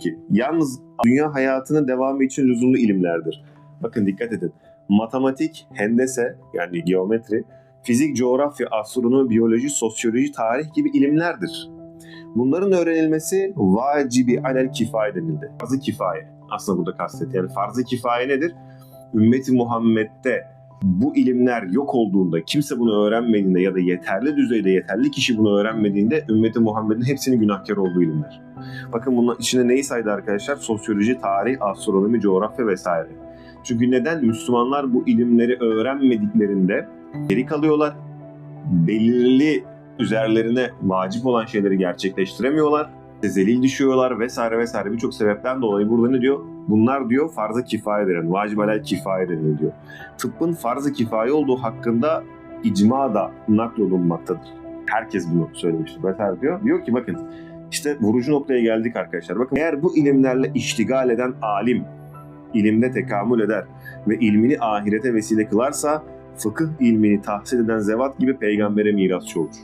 ki yalnız dünya hayatının devamı için lüzumlu ilimlerdir. Bakın dikkat edin. Matematik, hendese yani geometri, fizik, coğrafya, astronomi, biyoloji, sosyoloji, tarih gibi ilimlerdir. Bunların öğrenilmesi vacibi alel kifaye denildi. Farz-ı kifaye aslında burada kastet. Yani farz-ı kifaye nedir? Ümmeti Muhammed'de bu ilimler yok olduğunda, kimse bunu öğrenmediğinde ya da yeterli düzeyde yeterli kişi bunu öğrenmediğinde ümmeti Muhammed'in hepsinin günahkar olduğu ilimler. Bakın bunun içinde neyi saydı arkadaşlar? Sosyoloji, tarih, astronomi, coğrafya vesaire. Çünkü neden? Müslümanlar bu ilimleri öğrenmediklerinde geri kalıyorlar. Belirli üzerlerine vacip olan şeyleri gerçekleştiremiyorlar. Zelil düşüyorlar vesaire vesaire birçok sebepten dolayı burada ne diyor? Bunlar diyor farz-ı kifaye denen, vacib alel kifaye denilir diyor. Tıbbın farz-ı kifaye olduğu hakkında icma da naklolunmaktadır. Herkes bunu söylemiştir vesaire diyor. Diyor ki bakın işte vurucu noktaya geldik arkadaşlar. Bakın eğer bu ilimlerle iştigal eden alim ilimde tekamül eder ve ilmini ahirete vesile kılarsa fıkıh ilmini tahsil eden zevat gibi peygambere mirasçı olur.